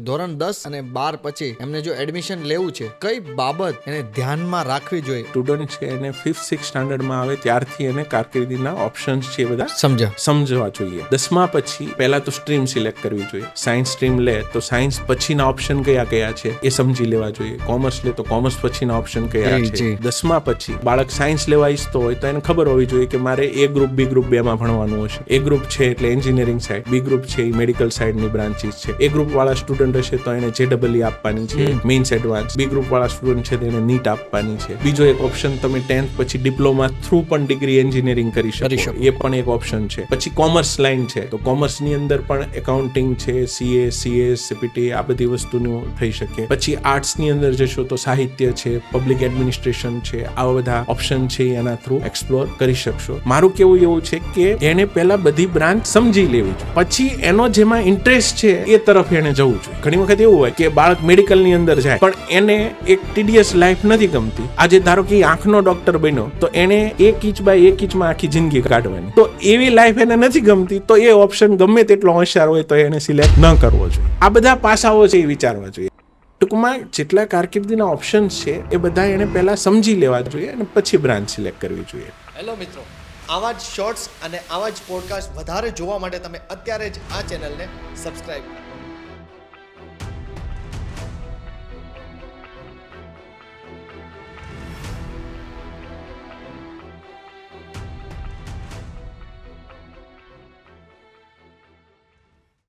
ધોરણ દસ અને બાર પછી એમને જો એડમિશન લેવું છે કઈ બાબત એને ધ્યાનમાં રાખવી જોઈએ? સ્ટુડન્ટ છે એને ફિફ્થ સિક્સ સ્ટાન્ડર્ડમાં આવે ત્યારથી એને કારકિર્દીના ઓપ્શન્સ છે બધા સમજા સમજવા જોઈએ. દસમા પછી પહેલા તો સ્ટ્રીમ સિલેક્ટ કરવી જોઈએ. સાયન્સ સ્ટ્રીમ લે તો સાયન્સ પછીના ઓપ્શન કયા કયા છે એ સમજી લેવા જોઈએ. કોમર્સ લે તો કોમર્સ પછીના ઓપ્શન કયા છે. દસમા પછી બાળક સાયન્સ લેવા ઈચ્છતો હોય તો એને ખબર હોવી જોઈએ કે મારે એ ગ્રુપ બી ગ્રુપ બે માં ભણવાનું હશે. એ ગ્રુપ છે એટલે એન્જિનિયરિંગ સાઈડ બી ગ્રુપ છે એ મેડિકલ સાઈડની બ્રાન્ચીસ છે. એ ગ્રુપ વાળા સ્ટુડન્ટ હશે તો એને જે ડબલ આપવાની છે મેઇન્સ એડવાન્સ બી ગ્રુપ વાળા સ્ટુડન્ટ છે તેને નીટ આપવાની છે. બીજો એક ઓપ્શન તમે ટેન્થ પછી ડિપ્લોમા થ્રુ પણ ડિગ્રી એન્જિનિયરિંગ કરી શકો. એ પણ એક ઓપ્શન છે. પછી કોમર્સ લાઈન છે. તો કોમર્સની અંદર પણ એકાઉન્ટિંગ છે સીએ સીએસ સીપીટી આ બધી વસ્તુનું થઈ શકે. પછી આર્ટ્સની અંદર જશો તો સાહિત્ય છે પબ્લિક એડમિનિસ્ટ્રેશન છે આવા બધા ઓપ્શન છે એના થ્રુ એક્સપ્લોર કરી શકશો. મારું કેવું એવું છે કે એને પહેલા બધી બ્રાન્ચ સમજી લેવી પછી એનો જેમાં ઇન્ટરેસ્ટ છે એ તરફ એને જવું જોઈએ. ઘણી વખત એવું હોય કે બાળક મેડિકલની અંદર જાય, પણ એને એક ટીડીએસ લાઈફ નથી ગમતી. આજે ધારો કે આંખનો ડોક્ટર બન્યો, તો એને એક ઇંચ બાય એક ઇંચમાં આખી જિંદગી કાઢવાની. તો એવી લાઈફ એને નથી ગમતી, તો એ ઓપ્શન ગમે તેટલો હોશિયાર હોય તો એને સિલેક્ટ ન કરવો જોઈએ. આ બધા પાસાઓ છે એ વિચારવા જોઈએ. ટૂંકમાં જેટલા કારકિર્દીના ઓપ્શન્સ છે, એ બધા એને પહેલા સમજી લેવા જોઈએ અને પછી બ્રાન્ચ સિલેક્ટ કરવી જોઈએ. હેલો મિત્રો, આવા જ શોર્ટ્સ અને આવા જ પોડકાસ્ટ વધારે જોવા માટે તમે અત્યારે જ આ ચેનલને સબસ્ક્રાઈબ કરો